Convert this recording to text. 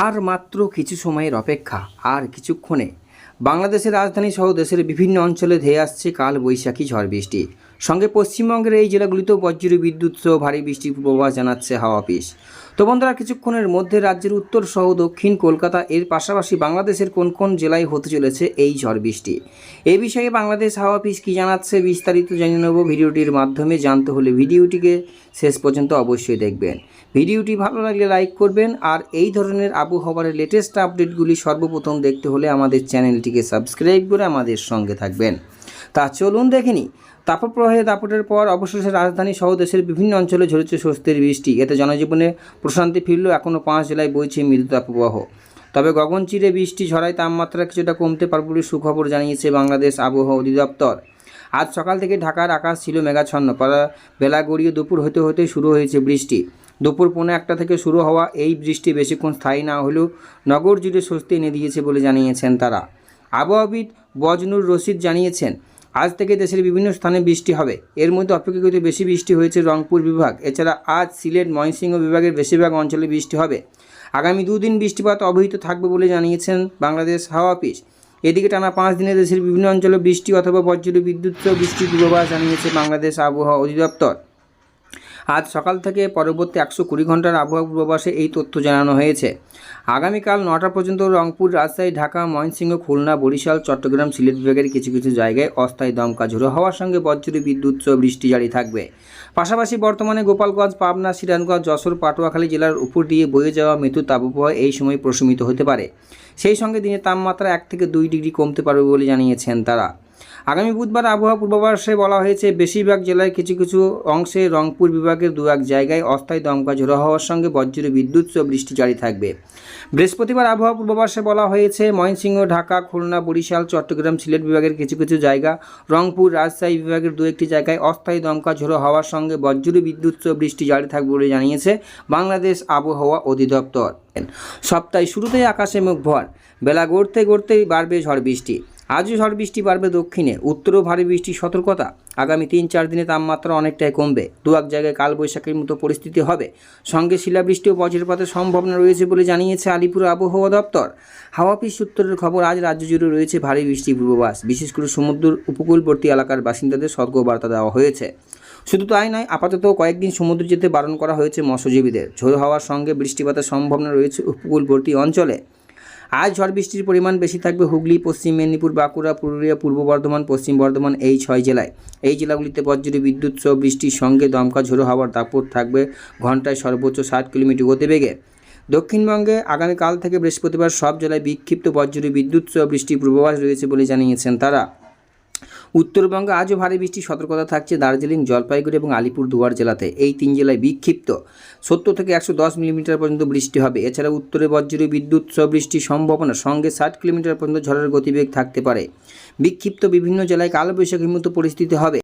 আর মাত্র কিছু সময়ের অপেক্ষা, আর কিছুক্ষণে। বাংলাদেশের রাজধানী সহ দেশের বিভিন্ন অঞ্চলে ধেয়ে আসছে কাল বৈশাখী ঝড় বৃষ্টি। সঙ্গে পশ্চিমবঙ্গের এই জেলাগুলিতেও বজ্র বিদ্যুৎ সহ ভারী বৃষ্টির পূর্বাভাস জানাচ্ছে হাওয়া অফিস। তো বন্ধুরা, কিছুক্ষণের মধ্যে রাজ্যের উত্তর সহ দক্ষিণ কলকাতা, এর পাশাপাশি বাংলাদেশের কোন কোন জেলায় হতে চলেছে এই ঝড় বৃষ্টি? এ বিষয়ে বাংলাদেশ হাওয়া অফিস কী জানাচ্ছে বিস্তারিত জানিয়ে নেব ভিডিওটির মাধ্যমে। জানতে হলে ভিডিওটিকে শেষ পর্যন্ত অবশ্যই দেখবেন। ভিডিওটি ভালো লাগলে লাইক করবেন আর এই ধরনের আবহাওয়ার লেটেস্ট আপডেটগুলি সর্বপ্রথম দেখতে হলে আমাদের চ্যানেলটিকে সাবস্ক্রাইব করে আমাদের সঙ্গে থাকবেন। তা চলুন দেখিনি। তাপপ্রবাহে দাপটের পর অবশেষে রাজধানী সহ দেশের বিভিন্ন অঞ্চলে ঝরেছে স্বস্তির বৃষ্টি। এতে জনজীবনে প্রশান্তি ফিরল। এখনও পাঁচ জেলায় বইছে মৃদু তাপপ্রবাহ। তবে গগন চিরে বৃষ্টি ঝরায় তাপমাত্রা কিছুটা কমতে পারে বলে সুখবর জানিয়েছে বাংলাদেশ আবহাওয়া অধিদপ্তর। আজ সকাল থেকে ঢাকার আকাশ ছিল মেঘাচ্ছন্ন। বেলা গড়িয়ে দুপুর হতে হতে শুরু হয়েছে বৃষ্টি। দুপুর পৌনে একটা থেকে শুরু হওয়া এই বৃষ্টি বেশিক্ষণ স্থায়ী না হলেও নগর জুড়ে স্বস্তি এনে দিয়েছে বলে জানিয়েছেন তারা। আবহাওয়াবিদ বজনুর রশিদ জানিয়েছেন আজ থেকে দেশের বিভিন্ন স্থানে বৃষ্টি হবে। এর মধ্যে অপেক্ষাকৃত বেশি বৃষ্টি হয়েছে রংপুর বিভাগ। এছাড়া আজ সিলেট, ময়মনসিংহ বিভাগের বেশিরভাগ অঞ্চলে বৃষ্টি হবে। আগামী দুদিন বৃষ্টিপাত অবহিত থাকবে বলে জানিয়েছেন বাংলাদেশ হাওয়া অফিস। এদিকে টানা পাঁচ দিনে দেশের বিভিন্ন অঞ্চলে বৃষ্টি অথবা বজ্র বিদ্যুৎ বৃষ্টির পূর্বাভাস জানিয়েছে বাংলাদেশ আবহাওয়া অধিদপ্তর। আজ সকাল থেকে পরবর্তী একশো কুড়ি ঘণ্টার আবহাওয়া পূর্বাভাসে এই তথ্য জানানো হয়েছে। আগামীকাল নটা পর্যন্ত রংপুর, রাজশাহী, ঢাকা, ময়মনসিংহ, খুলনা, বরিশাল, চট্টগ্রাম, সিলেট বিভাগের কিছু কিছু জায়গায় অস্থায়ী দমকা ঝোড়ো হওয়ার সঙ্গে বজ্র, বিদ্যুৎ বৃষ্টি জারি থাকবে। পাশাপাশি বর্তমানে গোপালগঞ্জ, পাবনা সিরানগঞ্জ যশোর, পাটুয়াখালী জেলার উপর দিয়ে বয়ে যাওয়া মৃত্যু তাপপ্রবাহ এই সময় প্রশমিত হতে পারে। সেই সঙ্গে দিনের তাপমাত্রা এক থেকে দুই ডিগ্রি কমতে পারবে বলে জানিয়েছেন তারা। আগামী বুধবার আবহাওয়া পূর্বাভাসে বলা হয়েছে, বেশিরভাগ জেলায় কিছু কিছু অংশে রংপুর বিভাগের দু এক জায়গায় অস্থায়ী দমকা ঝোড়ো হওয়ার সঙ্গে বজ্র বিদ্যুৎ সহ বৃষ্টি জারি থাকবে। বৃহস্পতিবার আবহাওয়া পূর্বাভাসে বলা হয়েছে ময়নসিংহ ঢাকা, খুলনা, বরিশাল, চট্টগ্রাম, সিলেট বিভাগের কিছু কিছু জায়গা, রংপুর, রাজশাহী বিভাগের দু একটি জায়গায় অস্থায়ী দমকা ঝোড়ো হওয়ার সঙ্গে বজ্র বিদ্যুৎ সহ বৃষ্টি জারি থাকবে বলে জানিয়েছে বাংলাদেশ আবহাওয়া অধিদপ্তর। সপ্তাহে শুরুতেই আকাশে মুখ ভর, বেলা গড়তে গড়তেই বাড়বে ঝড় বৃষ্টি। আজও ঝড় বৃষ্টি বাড়বে দক্ষিণে। উত্তরেও ভারী বৃষ্টির সতর্কতা। আগামী তিন চার দিনে তাপমাত্রা অনেকটাই কমবে। দু এক জায়গায় কালবৈশাখীর মতো পরিস্থিতি হবে। সঙ্গে শিলাবৃষ্টি ও বজ্রপাতের সম্ভাবনা রয়েছে বলে জানিয়েছে আলিপুর আবহাওয়া দপ্তর। হাওয়া অফিস সূত্রের খবর, আজ রাজ্য জুড়ে রয়েছে ভারী বৃষ্টির পূর্বাভাস। বিশেষ করে সমুদ্র উপকূলবর্তী এলাকার বাসিন্দাদের সতর্কবার্তা দেওয়া হয়েছে। শুধু তাই নয়, আপাতত কয়েকদিন সমুদ্র যেতে বারণ করা হয়েছে মৎস্যজীবীদের। ঝোড়ো হওয়ার সঙ্গে বৃষ্টিপাতের সম্ভাবনা রয়েছে উপকূলবর্তী অঞ্চলে। আজ ঝড় বৃষ্টির পরিমাণ বেশি থাকবে হুগলি, পশ্চিম মেদিনীপুর, বাঁকুড়া, পুরুলিয়া, পূর্ব বর্ধমান, পশ্চিম বর্ধমান এই ছয় জেলায়। এই জেলাগুলিতে বজ্র, বিদ্যুৎ, সহ বৃষ্টির সঙ্গে দমকা ঝোড়ো হওয়ার দাপট থাকবে ঘন্টায় সর্বোচ্চ ষাট কিলোমিটার গতিবেগে। দক্ষিণবঙ্গে আগামীকাল থেকে বৃহস্পতিবার সব জেলায় বিক্ষিপ্ত বজ্র, বিদ্যুৎ, সহ বৃষ্টির পূর্বাভাস রয়েছে বলে জানিয়েছেন তারা। উত্তরবঙ্গে আজও ভারী বৃষ্টির সতর্কতা থাকছে দার্জিলিং, জলপাইগুড়ি এবং আলিপুরদুয়ার জেলাতে। এই তিন জেলায় বিক্ষিপ্ত। সত্তর থেকে একশো দশ মিলিমিটার পর্যন্ত বৃষ্টি হবে। এছাড়া উত্তরে বজ্র, বিদ্যুৎ, সহ বৃষ্টির সম্ভাবনা। সঙ্গে ষাট কিলোমিটার পর্যন্ত ঝড়ের গতিবেগ থাকতে পারে। বিক্ষিপ্ত বিভিন্ন জেলায় কালবৈশাখীর মতো পরিস্থিতি হবে।